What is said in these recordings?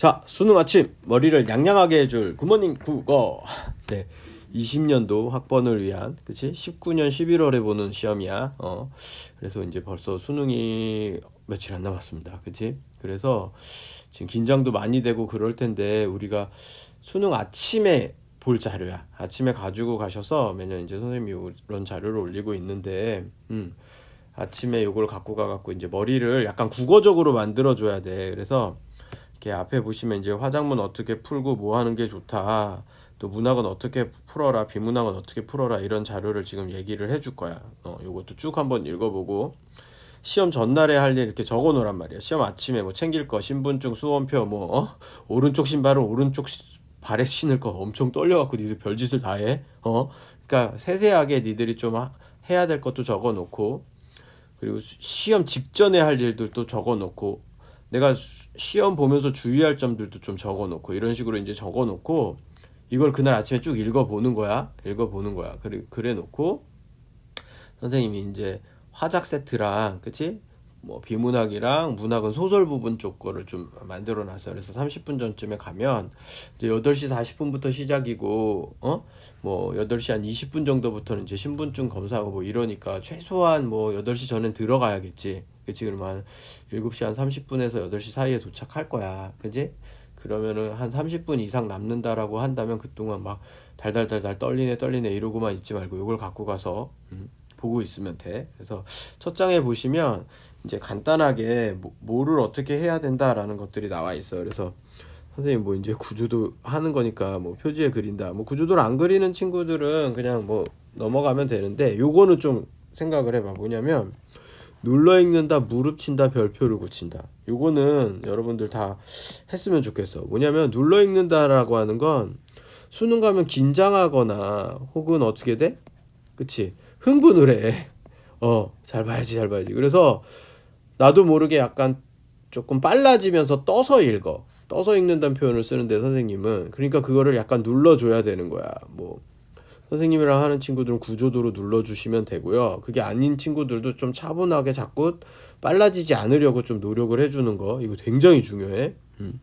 자, 수능 아침 머리를 양양하게 해줄 굿모닝 국어. 네. 20년도 학번을 위한 그치? 19년 11월에 보는 시험이야. 어 그래서 이제 벌써 수능이 며칠 안 남았습니다. 그치? 그래서 지금 긴장도 많이 되고 그럴 텐데 우리가 수능 아침에 볼 자료야. 아침에 가지고 가셔서 매년 이제 선생님이 이런 자료를 올리고 있는데 음 아침에 요걸 갖고 가 갖고 이제 머리를 약간 국어적으로 만들어 줘야 돼. 그래서 이렇게 앞에 보시면 이제 화작문 어떻게 풀고 뭐 하는 게 좋다. 또 문학은 어떻게 풀어라, 비문학은 어떻게 풀어라 이런 자료를 지금 얘기를 해줄 거야. 어, 요것도 쭉 한번 읽어보고 시험 전날에 할 일 이렇게 적어 놓으란 말이야. 시험 아침에 뭐 챙길 거, 신분증, 수험표, 뭐 어? 오른쪽 신발은 오른쪽 시, 발에 신을 거 엄청 떨려갖고 니들 별짓을 다 해. 어? 그러니까 세세하게 니들이 좀 하, 해야 될 것도 적어 놓고 그리고 수- 시험 직전에 할 일들도 적어 놓고 내가 수- 시험 보면서 주의할 점들도 좀 적어 놓고 이런 식으로 이제 적어 놓고 이걸 그날 아침에 쭉 읽어 보는 거야. 읽어 보는 거야. 그래 그래 놓고 선생님이 이제 화작 세트랑 그치? 뭐 비문학이랑 문학은 소설 부분 쪽 거를 좀 만들어 놨어요. 그래서 30분 전쯤에 가면 이제 8시 40분부터 시작이고 어? 뭐 8시 한 20분 정도부터는 이제 신분증 검사하고 뭐 이러니까 최소한 뭐 8시 전엔 들어가야겠지. 그치? 그러면 한 7시 한 30분에서 8시 사이에 도착할 거야. 그지? 그러면은 한 30분 이상 남는다라고 한다면 그동안 막 달달달달 떨리네 떨리네 이러고만 있지 말고 이걸 갖고 가서 음, 보고 있으면 돼. 그래서 첫 장에 보시면 이제 간단하게 뭐, 뭐를 어떻게 해야 된다라는 것들이 나와 있어요. 그래서 선생님 뭐 이제 구조도 하는 거니까 뭐 표지에 그린다. 뭐 구조도를 안 그리는 친구들은 그냥 뭐 넘어가면 되는데 요거는 좀 생각을 해봐. 뭐냐면 눌러 읽는다, 무릎 친다, 별표를 고친다. 요거는 여러분들 다 했으면 좋겠어. 뭐냐면 눌러 읽는다라고 하는 건 수능 가면 긴장하거나 혹은 어떻게 돼? 그치? 흥분을 해. 어, 잘 봐야지, 잘 봐야지. 그래서 나도 모르게 약간 조금 빨라지면서 떠서 읽어. 떠서 읽는다는 표현을 쓰는데 선생님은 그러니까 그거를 약간 눌러줘야 되는 거야. 뭐 선생님이랑 하는 친구들은 구조도로 눌러주시면 되고요. 그게 아닌 친구들도 좀 차분하게 자꾸 빨라지지 않으려고 좀 노력을 해주는 거 이거 굉장히 중요해. 음.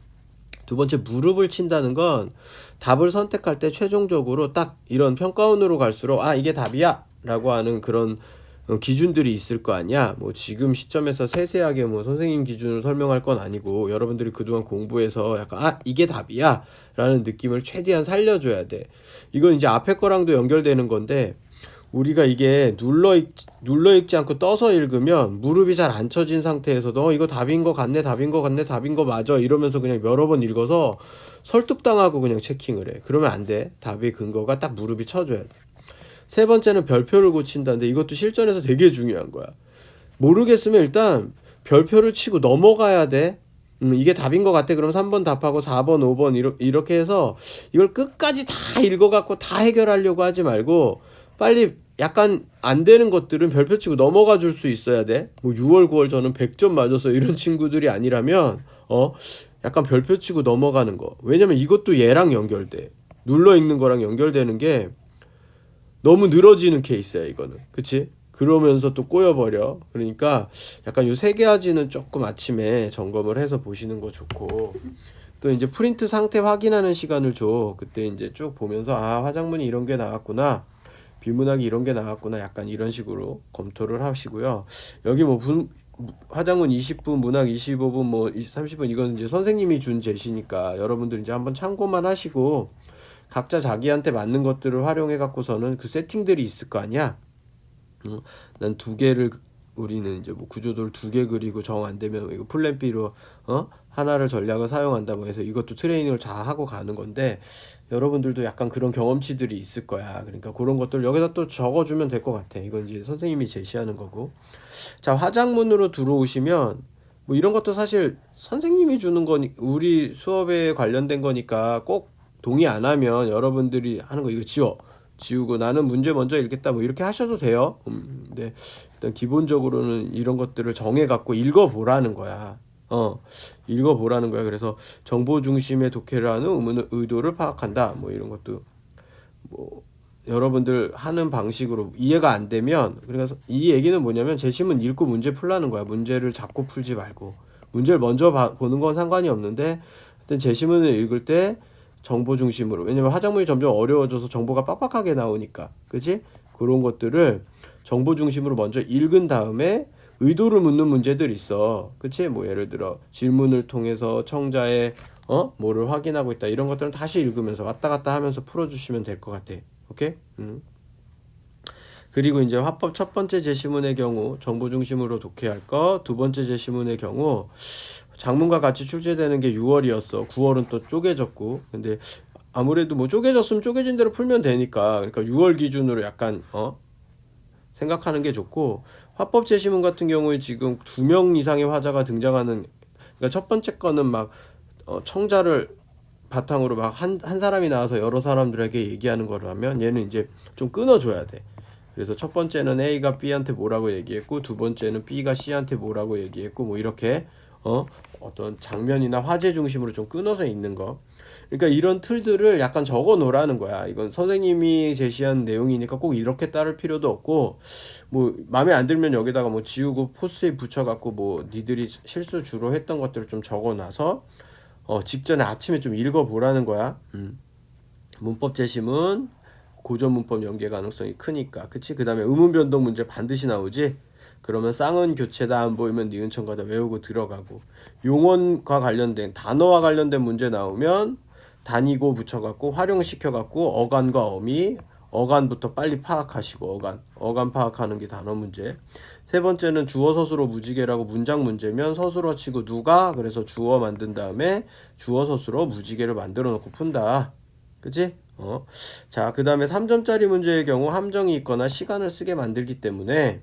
두 번째 무릎을 친다는 건 답을 선택할 때 최종적으로 딱 이런 평가원으로 갈수록 아 이게 답이야 라고 하는 그런 어, 기준들이 있을 거 아니야. 뭐 지금 시점에서 세세하게 뭐 선생님 기준을 설명할 건 아니고 여러분들이 그동안 공부해서 약간 아 이게 답이야 라는 느낌을 최대한 살려줘야 돼. 이건 이제 앞에 거랑도 연결되는 건데 우리가 이게 눌러 읽 눌러 읽지 않고 떠서 읽으면 무릎이 잘 안 쳐진 상태에서도 어, 이거 답인 거 같네 답인 거 같네 답인 거 맞아 이러면서 그냥 여러 번 읽어서 설득당하고 그냥 체킹을 해 그러면 안 돼 답의 근거가 딱 무릎이 쳐줘야 돼 세 번째는 별표를 고친다는데 이것도 실전에서 되게 중요한 거야 모르겠으면 일단 별표를 치고 넘어가야 돼 음, 이게 답인 것 같아. 그럼 3번 답하고 4번, 5번 이렇게, 이렇게 해서 이걸 끝까지 다 읽어갖고 다 해결하려고 하지 말고 빨리 약간 안 되는 것들은 별표 치고 넘어가 줄 수 있어야 돼. 뭐 6월, 9월 저는 100점 맞았어. 이런 친구들이 아니라면 어 약간 별표 치고 넘어가는 거. 왜냐면 이것도 얘랑 연결돼. 눌러 읽는 거랑 연결되는 게 너무 늘어지는 케이스야 이거는. 그치? 그러면서 또 꼬여버려. 그러니까 약간 요 세 가지는 조금 아침에 점검을 해서 보시는 거 좋고 또 이제 프린트 상태 확인하는 시간을 줘. 그때 이제 쭉 보면서 아 화장문이 이런 게 나왔구나. 비문학이 이런 게 나왔구나. 약간 이런 식으로 검토를 하시고요. 여기 뭐 분, 화장문 20분, 문학 25분, 뭐 30분 이건 이제 선생님이 준 제시니까 여러분들 이제 한번 참고만 하시고 각자 자기한테 맞는 것들을 활용해 갖고서는 그 세팅들이 있을 거 아니야. 난두 개를 우리는 이제 뭐 구조도를 두 개 그리고 정 안 되면 이거 플랜 B로 어 하나를 전략을 사용한다 뭐 해서 이것도 트레이닝을 잘 하고 가는 건데 여러분들도 약간 그런 경험치들이 있을 거야. 그러니까 그런 것들 여기다 또 적어주면 될 것 같아. 이건 이제 선생님이 제시하는 거고. 자 화장문으로 들어오시면 뭐 이런 것도 사실 선생님이 주는 거니 우리 수업에 관련된 거니까 꼭 동의 안 하면 여러분들이 하는 거 이거 지워. 지우고 나는 문제 먼저 읽겠다 뭐 이렇게 하셔도 돼요. 음, 근데 일단 기본적으로는 이런 것들을 정해 갖고 읽어 보라는 거야. 어, 읽어 보라는 거야. 그래서 정보 중심의 독해를 하는 의문을 의도를 파악한다. 뭐 이런 것도 뭐 여러분들 하는 방식으로 이해가 안 되면 그래서 이 얘기는 뭐냐면 재심은 읽고 문제 풀라는 거야. 문제를 잡고 풀지 말고 문제를 먼저 봐- 보는 건 상관이 없는데 하여튼 제시문을 읽을 때 정보 중심으로. 왜냐면 화작문이 점점 어려워져서 정보가 빡빡하게 나오니까. 그지? 그런 것들을 정보 중심으로 먼저 읽은 다음에 의도를 묻는 문제들 있어. 그치? 뭐 예를 들어 질문을 통해서 청자의 어? 뭐를 확인하고 있다. 이런 것들은 다시 읽으면서 왔다 갔다 하면서 풀어주시면 될 것 같아. 오케이? 음. 그리고 이제 화법 첫 번째 제시문의 경우 정보 중심으로 독해할 거, 두 번째 제시문의 경우 장문과 같이 출제되는 게 6월이었어. 9월은 또 쪼개졌고. 근데 아무래도 뭐 쪼개졌으면 쪼개진 대로 풀면 되니까. 그러니까 6월 기준으로 약간 어 생각하는 게 좋고 화법 제시문 같은 경우에 지금 두 명 이상의 화자가 등장하는 그러니까 첫 번째 거는 막 어, 청자를 바탕으로 막 한 한 사람이 나와서 여러 사람들에게 얘기하는 거를 하면 얘는 이제 좀 끊어줘야 돼. 그래서 첫 번째는 A가 B한테 뭐라고 얘기했고 두 번째는 B가 C한테 뭐라고 얘기했고 뭐 이렇게 어 어떤 장면이나 화제 중심으로 좀 끊어서 있는 거. 그러니까 이런 틀들을 약간 적어 놓으라는 거야. 이건 선생님이 제시한 내용이니까 꼭 이렇게 따를 필요도 없고 뭐 마음에 안 들면 여기다가 뭐 지우고 포스트잇 붙여 갖고 뭐 니들이 실수 주로 했던 것들을 좀 적어 놔서 어 직전에 아침에 좀 읽어 보라는 거야. 음. 문법 제시문 고전 문법 연계 가능성이 크니까 그치 그 다음에 의문 변동 문제 반드시 나오지 그러면 쌍은 교체다 안 보이면 니은천가다 외우고 들어가고 용언과 관련된 단어와 관련된 문제 나오면 단위고 붙여갖고 활용시켜갖고 어간과 어미 어간부터 빨리 파악하시고 어간 어간 파악하는 게 단어 문제 세 번째는 주어 서술어 무지개라고 문장 문제면 서술어 치고 누가 그래서 주어 만든 다음에 주어 서술어 무지개를 만들어 놓고 푼다 그치? 어. 자, 그 다음에 3점짜리 문제의 경우 함정이 있거나 시간을 쓰게 만들기 때문에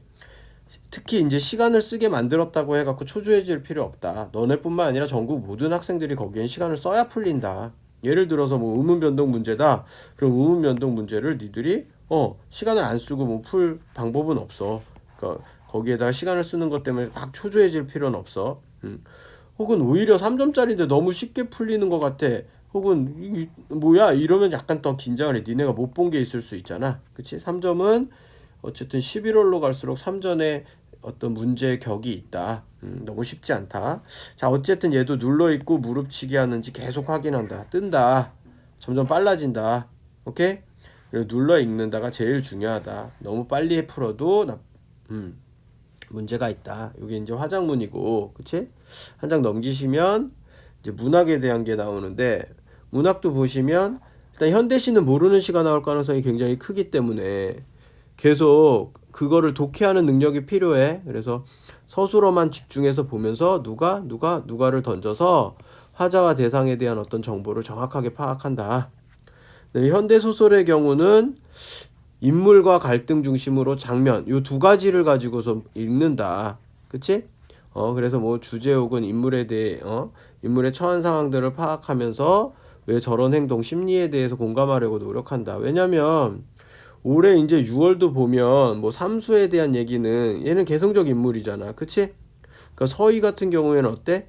특히 이제 시간을 쓰게 만들었다고 해갖고 초조해질 필요 없다. 너네뿐만 아니라 전국 모든 학생들이 거기엔 시간을 써야 풀린다. 예를 들어서 뭐 의문 변동 문제다. 그럼 의문 변동 문제를 니들이 어 시간을 안 쓰고 뭐 풀 방법은 없어. 그러니까 거기에다가 시간을 쓰는 것 때문에 막 초조해질 필요는 없어. 음. 혹은 오히려 3점짜리인데 너무 쉽게 풀리는 것 같아. 혹은 이, 뭐야 이러면 약간 더 긴장을 해. 니네가 못 본 게 있을 수 있잖아. 그치? 3점은 어쨌든 11월로 갈수록 3전에 어떤 문제 격이 있다. 음, 너무 쉽지 않다. 자, 어쨌든 얘도 눌러 있고 무릎치기 하는지 계속 확인한다. 뜬다. 점점 빨라진다. 오케이? 그리고 눌러 읽는다가 제일 중요하다. 너무 빨리 풀어도 나, 음, 문제가 있다. 이게 이제 화장문이고, 그치? 한 장 넘기시면 이제 문학에 대한 게 나오는데 문학도 보시면 일단 현대시는 모르는 시가 나올 가능성이 굉장히 크기 때문에 계속 그거를 독해하는 능력이 필요해. 그래서 서술어만 집중해서 보면서 누가 누가 누가를 던져서 화자와 대상에 대한 어떤 정보를 정확하게 파악한다. 네, 현대 소설의 경우는 인물과 갈등 중심으로 장면 요 두 가지를 가지고서 읽는다. 그치? 어 그래서 뭐 주제 혹은 인물에 대해 어 인물의 처한 상황들을 파악하면서 왜 저런 행동 심리에 대해서 공감하려고 노력한다. 왜냐면 올해 이제 6월도 보면 뭐 삼수에 대한 얘기는 얘는 개성적 인물이잖아. 그치? 그러니까 서희 같은 경우에는 어때?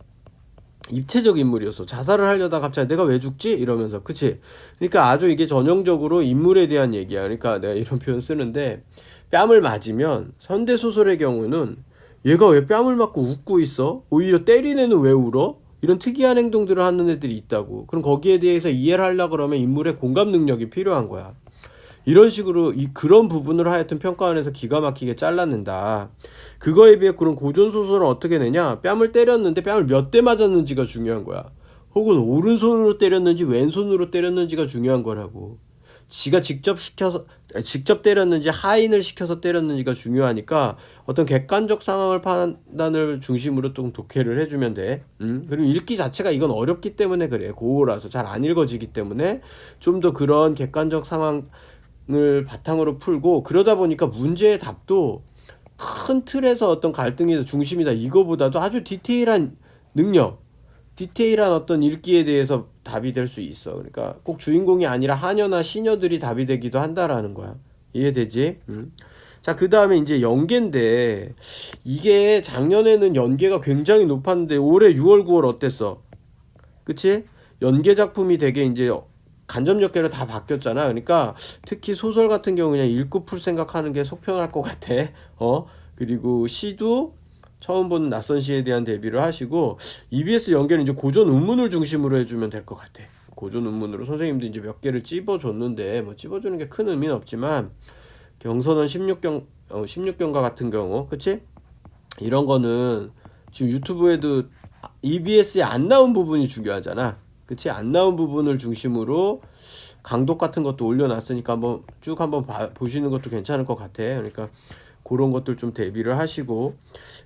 입체적 인물이었어. 자살을 하려다 갑자기 내가 왜 죽지? 이러면서. 그치? 그러니까 아주 이게 전형적으로 인물에 대한 얘기야. 그러니까 내가 이런 표현 쓰는데 뺨을 맞으면 현대소설의 경우는 얘가 왜 뺨을 맞고 웃고 있어? 오히려 때린 애는 왜 울어? 이런 특이한 행동들을 하는 애들이 있다고. 그럼 거기에 대해서 이해를 하려 그러면 인물의 공감 능력이 필요한 거야. 이런 식으로 이 그런 부분을 하여튼 평가원에서 기가 막히게 잘랐는다. 그거에 비해 그런 고전 소설은 어떻게 내냐? 뺨을 때렸는데 뺨을 몇 대 맞았는지가 중요한 거야. 혹은 오른손으로 때렸는지 왼손으로 때렸는지가 중요한 거라고. 지가 직접 시켜서 직접 때렸는지 하인을 시켜서 때렸는지가 중요하니까 어떤 객관적 상황을 판단을 중심으로 좀 독해를 해주면 돼. 음? 그리고 읽기 자체가 이건 어렵기 때문에 그래. 고어라서 잘 안 읽어지기 때문에 좀 더 그런 객관적 상황 을 바탕으로 풀고 그러다 보니까 문제의 답도 큰 틀에서 어떤 갈등이 중심이다 이거보다도 아주 디테일한 능력, 디테일한 어떤 읽기에 대해서 답이 될 수 있어. 그러니까 꼭 주인공이 아니라 하녀나 시녀들이 답이 되기도 한다라는 거야. 이해되지? 음. 자, 그 다음에 이제 연계인데, 이게 작년에는 연계가 굉장히 높았는데, 올해 6월, 9월 어땠어? 그치? 연계 작품이 되게 이제 간접 역계로 다 바뀌었잖아. 그러니까 특히 소설 같은 경우 그냥 읽고 풀 생각하는 게 속편할 것 같아. 어? 그리고 시도 처음 보는 낯선 시에 대한 대비를 하시고 EBS 연계는 이제 고전 운문을 중심으로 해주면 될 것 같아. 고전 운문으로 선생님도 이제 몇 개를 찝어줬는데 뭐 찝어주는 게 큰 의미는 없지만 경선은 16경 어, 16경과 같은 경우, 그치? 이런 거는 지금 유튜브에도 EBS에 안 나온 부분이 중요하잖아. 그치? 안 나온 부분을 중심으로 강독 같은 것도 올려놨으니까 한번 쭉 한번 봐, 보시는 것도 괜찮을 것 같아. 그러니까 그런 것들 좀 대비를 하시고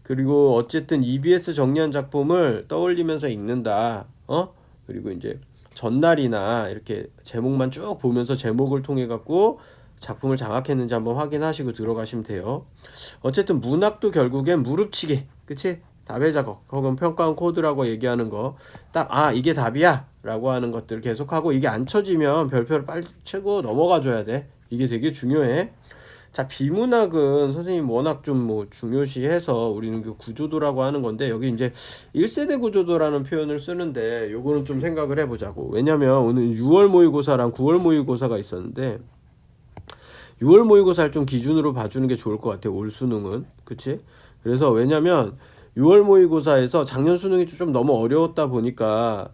그리고 어쨌든 EBS 정리한 작품을 떠올리면서 읽는다. 어? 그리고 이제 전날이나 이렇게 제목만 쭉 보면서 제목을 통해 갖고 작품을 장악했는지 한번 확인하시고 들어가시면 돼요. 어쨌든 문학도 결국엔 무릎치기, 그치? 답의 작업, 혹은 평가원 코드라고 얘기하는 거, 딱, 아, 이게 답이야! 라고 하는 것들 계속하고, 이게 안 쳐지면 별표를 빨리 치고 넘어가 줘야 돼. 이게 되게 중요해. 자, 비문학은 선생님 워낙 좀 뭐 중요시해서 우리는 그 구조도라고 하는 건데, 여기 이제 1세대 구조도라는 표현을 쓰는데, 요거는 좀 생각을 해보자고. 왜냐면 오늘 6월 모의고사랑 9월 모의고사가 있었는데, 6월 모의고사를 좀 기준으로 봐주는 게 좋을 것 같아요. 올 수능은. 그치? 그래서 왜냐면 6월 모의고사에서 작년 수능이 좀 너무 어려웠다 보니까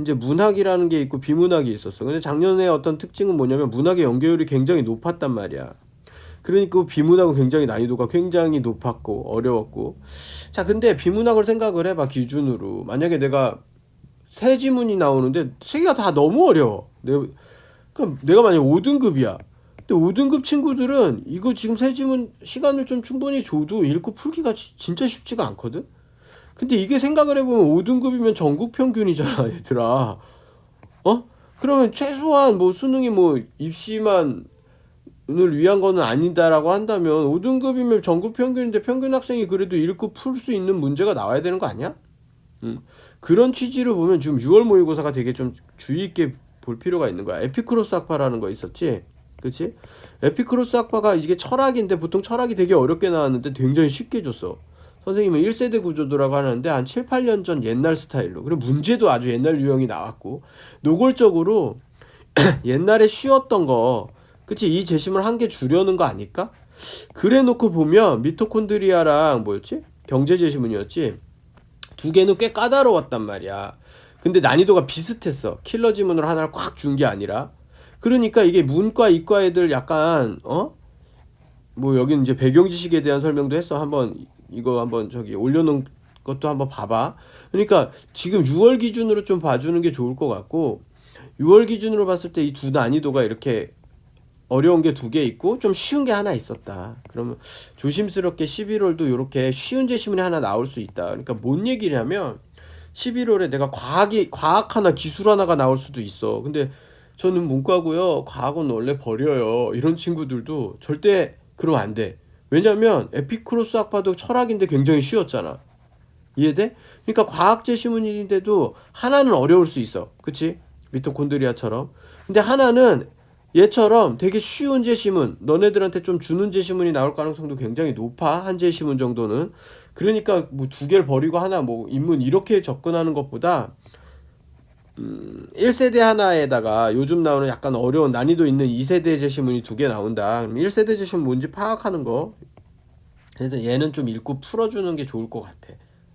이제 문학이라는 게 있고 비문학이 있었어. 근데 작년에 어떤 특징은 뭐냐면 문학의 연계율이 굉장히 높았단 말이야. 그러니까 비문학은 굉장히 난이도가 굉장히 높았고 어려웠고. 자, 근데 비문학을 생각을 해봐 기준으로. 만약에 내가 세 지문이 나오는데 세 개가 다 너무 어려워. 내, 그럼 내가 만약 5등급이야. 근데 5등급 친구들은 이거 지금 세 지문 시간을 좀 충분히 줘도 읽고 풀기가 지- 진짜 쉽지가 않거든? 근데 이게 생각을 해보면 5등급이면 전국 평균이잖아, 얘들아. 어? 그러면 최소한 뭐 수능이 뭐 입시만 을 위한 거는 아니다라고 한다면 5등급이면 전국 평균인데 평균 학생이 그래도 읽고 풀 수 있는 문제가 나와야 되는 거 아니야? 음. 그런 취지로 보면 지금 6월 모의고사가 되게 좀 주의 있게 볼 필요가 있는 거야. 에피크로스 학파라는 거 있었지? 그치? 에피크로스 학파가 이게 철학인데 보통 철학이 되게 어렵게 나왔는데 굉장히 쉽게 줬어. 선생님은 1세대 구조도라고 하는데 한 7, 8년 전 옛날 스타일로. 그리고 문제도 아주 옛날 유형이 나왔고 노골적으로 옛날에 쉬웠던 거 그치? 이 재심을 한개 주려는 거 아닐까? 그래 놓고 보면 미토콘드리아랑 뭐였지? 경제 재시문이었지? 두 개는 꽤 까다로웠단 말이야. 근데 난이도가 비슷했어. 킬러 지문으로 하나를 꽉 준 게 아니라. 그러니까 이게 문과 이과 애들 약간 어? 뭐 여기는 이제 배경 지식에 대한 설명도 했어. 한번 이거 한번 저기 올려놓은 것도 한번 봐봐. 그러니까 지금 6월 기준으로 좀 봐주는 게 좋을 것 같고 6월 기준으로 봤을 때 이 두 난이도가 이렇게 어려운 게 두 개 있고 좀 쉬운 게 하나 있었다. 그러면 조심스럽게 11월도 이렇게 쉬운 제시문이 하나 나올 수 있다. 그러니까 뭔 얘기냐면 11월에 내가 과학이 과학 하나 기술 하나가 나올 수도 있어. 근데 저는 문과고요. 과학은 원래 버려요. 이런 친구들도 절대 그러면 안 돼. 왜냐면 에피크로스 학파도 철학인데 굉장히 쉬웠잖아. 이해돼? 그러니까 과학 제 시문인데도 하나는 어려울 수 있어. 그치? 미토콘드리아처럼. 근데 하나는 얘처럼 되게 쉬운 제시문, 너네들한테 좀 주는 제시문이 나올 가능성도 굉장히 높아. 한 제시문 정도는. 그러니까 뭐 두 개를 버리고 하나 뭐 인문 이렇게 접근하는 것보다 음, 1세대 하나에다가 요즘 나오는 약간 어려운 난이도 있는 2세대 제시문이 두 개 나온다. 그럼 1세대 제시문 뭔지 파악하는 거. 그래서 얘는 좀 읽고 풀어주는 게 좋을 것 같아.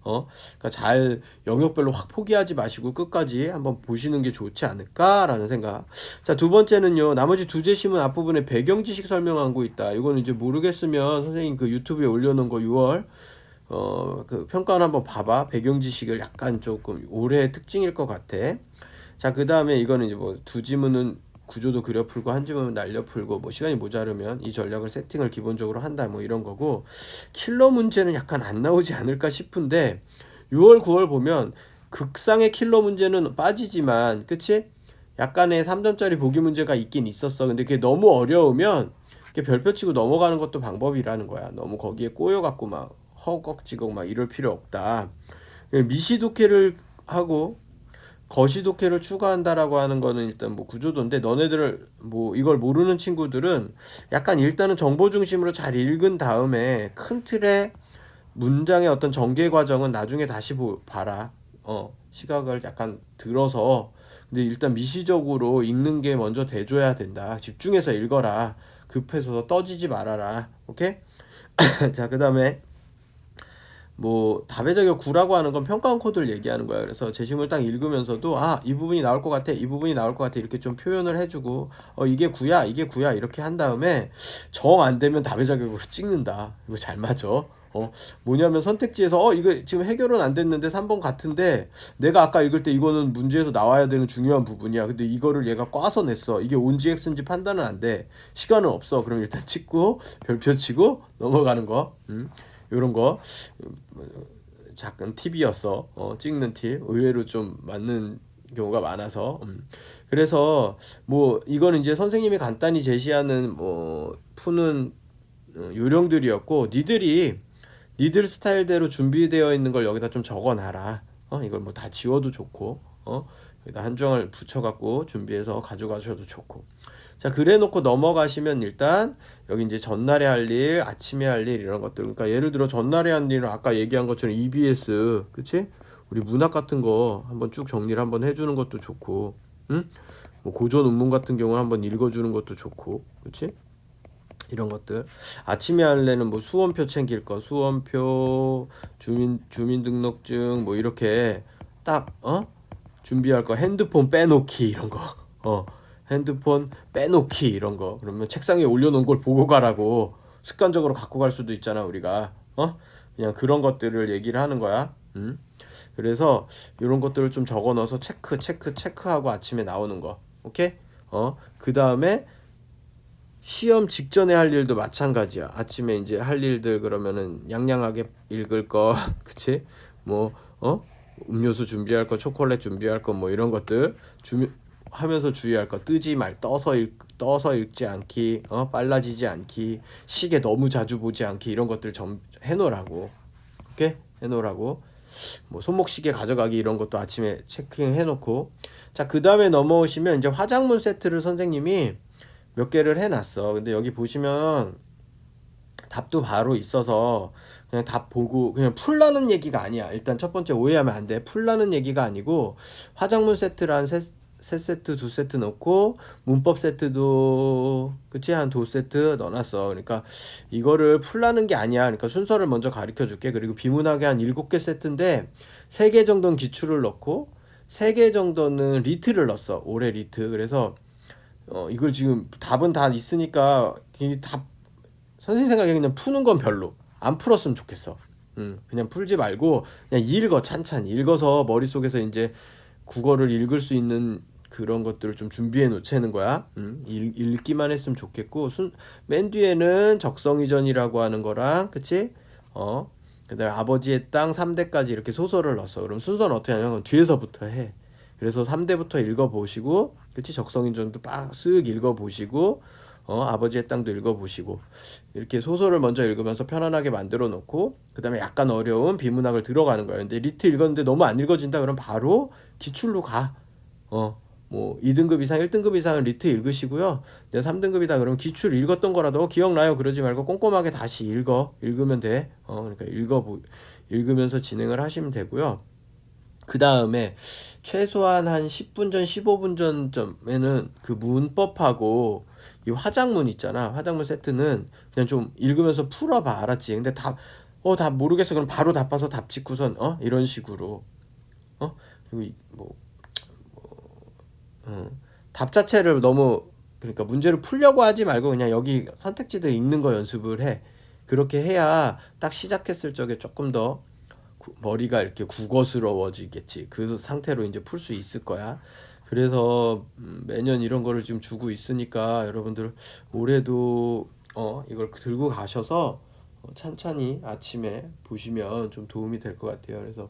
어? 그러니까 잘 영역별로 확 포기하지 마시고 끝까지 한번 보시는 게 좋지 않을까라는 생각. 자, 두 번째는요. 나머지 두 제시문 앞부분에 배경 지식 설명한 거 있다. 이거는 이제 모르겠으면 선생님 그 유튜브에 올려놓은 거 6월 어, 그 평가를 한번 봐봐. 배경 지식을 약간 조금 올해의 특징일 것 같아. 자, 그 다음에 이거는 이제 뭐 두 지문은 구조도 그려 풀고 한 지문은 날려 풀고 뭐 시간이 모자르면 이 전략을 세팅을 기본적으로 한다 뭐 이런 거고 킬러 문제는 약간 안 나오지 않을까 싶은데 6월 9월 보면 극상의 킬러 문제는 빠지지만 그치? 약간의 3점짜리 보기 문제가 있긴 있었어. 근데 그게 너무 어려우면 별표 치고 넘어가는 것도 방법이라는 거야. 너무 거기에 꼬여갖고 막 허걱지걱 막 이럴 필요 없다. 미시독해를 하고 거시독해를 추가한다라고 하는 거는 일단 뭐 구조도인데 너네들 뭐 이걸 모르는 친구들은 약간 일단은 정보 중심으로 잘 읽은 다음에 큰 틀의 문장의 어떤 전개 과정은 나중에 다시 보, 봐라. 어, 시각을 약간 들어서 근데 일단 미시적으로 읽는 게 먼저 돼줘야 된다. 집중해서 읽어라. 급해서 떠지지 말아라. 오케이? 자, 그 다음에 뭐 저격 9라고 하는 건 평가원 코드를 얘기하는 거야. 그래서 제시문을 딱 읽으면서도 아, 이 부분이 나올 것 같아. 이 부분이 나올 것 같아. 이렇게 좀 표현을 해 주고 어, 이게 9야. 이게 9야. 이렇게 한 다음에 정 안 되면 저격으로 찍는다. 이거 잘 맞아. 어, 뭐냐면 선택지에서 어, 이거 지금 해결은 안 됐는데 3번 같은데 내가 아까 읽을 때 이거는 문제에서 나와야 되는 중요한 부분이야. 근데 이거를 얘가 꽈서 냈어. 이게 온지 X인지 판단은 안 돼. 시간은 없어. 그럼 일단 찍고 별표 치고 넘어가는 거. 음. 요런 거 작은 팁이었어. 어, 찍는 팁. 의외로 좀 맞는 경우가 많아서. 음. 그래서 뭐 이거는 이제 선생님이 간단히 제시하는 뭐 푸는 어, 요령들이었고 니들이 니들 스타일대로 준비되어 있는 걸 여기다 좀 적어놔라. 어, 이걸 뭐 다 지워도 좋고, 어, 여기다 한 장을 붙여갖고 준비해서 가져가셔도 좋고. 자, 그래 놓고 넘어가시면 일단 여기 이제 전날에 할 일, 아침에 할 일 이런 것들. 그러니까 예를 들어 전날에 한 일은 아까 얘기한 것처럼 EBS, 그치? 우리 문학 같은 거 한번 쭉 정리를 한번 해주는 것도 좋고, 응? 뭐 고전 논문 같은 경우 한번 읽어주는 것도 좋고, 그치? 이런 것들 아침에 할래는 뭐 수험표 챙길 거 수험표 주민 주민등록증 뭐 이렇게 딱 어 준비할 거 핸드폰 빼놓기 이런 거어 핸드폰 빼놓기 이런 거. 그러면 책상에 올려놓은 걸 보고 가라고 습관적으로 갖고 갈 수도 있잖아 우리가. 어? 그냥 그런 것들을 얘기를 하는 거야. 음? 그래서 이런 것들을 좀 적어 넣어서 체크 체크 체크하고 아침에 나오는 거. 오케이? 어그 다음에 시험 직전에 할 일도 마찬가지야. 아침에 이제 할 일들 그러면은 양양하게 읽을 거, 그치? 뭐, 어? 음료수 준비할 거, 초콜릿 준비할 거, 뭐 이런 것들. 주 하면서 주의할 거 뜨지 말, 떠서 읽, 떠서 읽지 않기, 어? 빨라지지 않기, 시계 너무 자주 보지 않기 이런 것들 좀 해놓으라고, 오케이? 해놓으라고. 뭐 손목 시계 가져가기 이런 것도 아침에 체킹 해 놓고, 자 그 다음에 넘어오시면 이제 화장문 세트를 선생님이 몇 개를 해놨어. 근데 여기 보시면 답도 바로 있어서 그냥 답 보고 그냥 풀라는 얘기가 아니야. 일단 첫 번째 오해하면 안 돼. 풀라는 얘기가 아니고 화장문 세트란 세, 세 세트 두 세트 넣고 문법 세트도 그치 한 두 세트 넣어놨어. 그러니까 이거를 풀라는 게 아니야. 그러니까 순서를 먼저 가르쳐 줄게. 그리고 비문학에 한 일곱 개 세트인데 세 개 정도는 기출을 넣고 세 개 정도는 리트를 넣었어. 올해 리트. 그래서 어 이걸 지금 답은 다 있으니까 이답 선생님 생각에 그냥 푸는 건 별로 안 풀었으면 좋겠어. 음 그냥 풀지 말고 그냥 읽어 찬찬히 읽어서 머릿속에서 이제 국어를 읽을 수 있는 그런 것들을 좀 준비해 놓자는 거야. 음, 읽, 읽기만 했으면 좋겠고 순, 맨 뒤에는 적성이전이라고 하는 거랑 그치? 어 그다음에 아버지의 땅 3대까지 이렇게 소설을 넣었어. 그럼 순서는 어떻게 하냐면 뒤에서부터 해. 그래서 3대부터 읽어보시고 그치 적성인전도 빡쓱 읽어보시고 어 아버지의 땅도 읽어보시고 이렇게 소설을 먼저 읽으면서 편안하게 만들어 놓고 그 다음에 약간 어려운 비문학을 들어가는 거예요 근데 리트 읽었는데 너무 안 읽어진다 그럼 바로 기출로 가 어 뭐 2등급 이상 1등급 이상은 리트 읽으시고요 내 3등급이다 그러면 기출 읽었던 거라도 기억나요 그러지 말고 꼼꼼하게 다시 읽어 읽으면 돼 어 그러니까 읽어 읽으면서 진행을 하시면 되고요 그 다음에 최소한 한 10분 전, 15분 전쯤에는 그 문법하고 이 화장문 있잖아. 화장문 세트는 그냥 좀 읽으면서 풀어봐. 알았지? 근데 답, 어, 답 모르겠어. 그럼 바로 답봐서 답 짓고선, 어? 이런 식으로. 어? 그리고 뭐, 뭐 어. 답 자체를 너무, 그러니까 문제를 풀려고 하지 말고 그냥 여기 선택지들 읽는 거 연습을 해. 그렇게 해야 딱 시작했을 적에 조금 더 머리가 이렇게 국어스러워지겠지. 그 상태로 이제 풀 수 있을 거야. 그래서 음, 매년 이런 거를 지금 주고 있으니까 여러분들 올해도 어 이걸 들고 가셔서 어, 찬찬히 아침에 보시면 좀 도움이 될 것 같아요. 그래서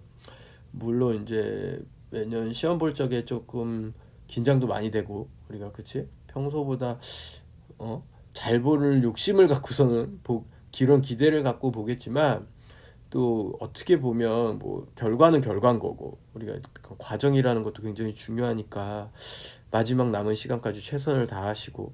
물론 이제 매년 시험 볼 적에 조금 긴장도 많이 되고 우리가 그치? 평소보다 어 잘 보는 욕심을 갖고서는 보, 기런 기대를 갖고 보겠지만 또 어떻게 보면 뭐 결과는 결과인 거고 우리가 그 과정이라는 것도 굉장히 중요하니까 마지막 남은 시간까지 최선을 다하시고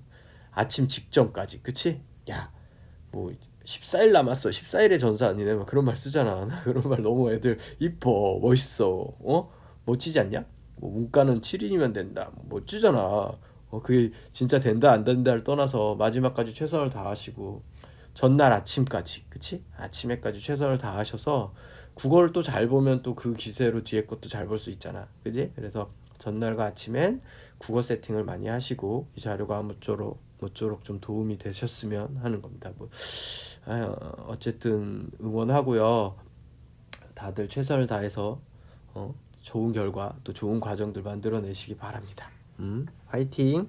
아침 직전까지 그치? 야뭐 14일 남았어. 14일의 전사 아니네. 막 그런 말 쓰잖아. 나 그런 말 너무 애들 이뻐. 멋있어. 어? 멋지지 않냐? 뭐 문과는 7인이면 된다 뭐 멋지잖아 어 그게 진짜 된다 안 된다를 떠나서 마지막까지 최선을 다하시고 전날 아침까지, 그치? 아침에까지 최선을 다하셔서 국어를 또 잘 보면 또 그 기세로 뒤에 것도 잘 볼 수 있잖아. 그지? 그래서 전날과 아침엔 국어 세팅을 많이 하시고 이 자료가 아무쪼록 모쪼록 좀 도움이 되셨으면 하는 겁니다. 뭐 아, 어쨌든 응원하고요. 다들 최선을 다해서 어, 좋은 결과 또 좋은 과정들 만들어내시기 바랍니다. 음, 화이팅!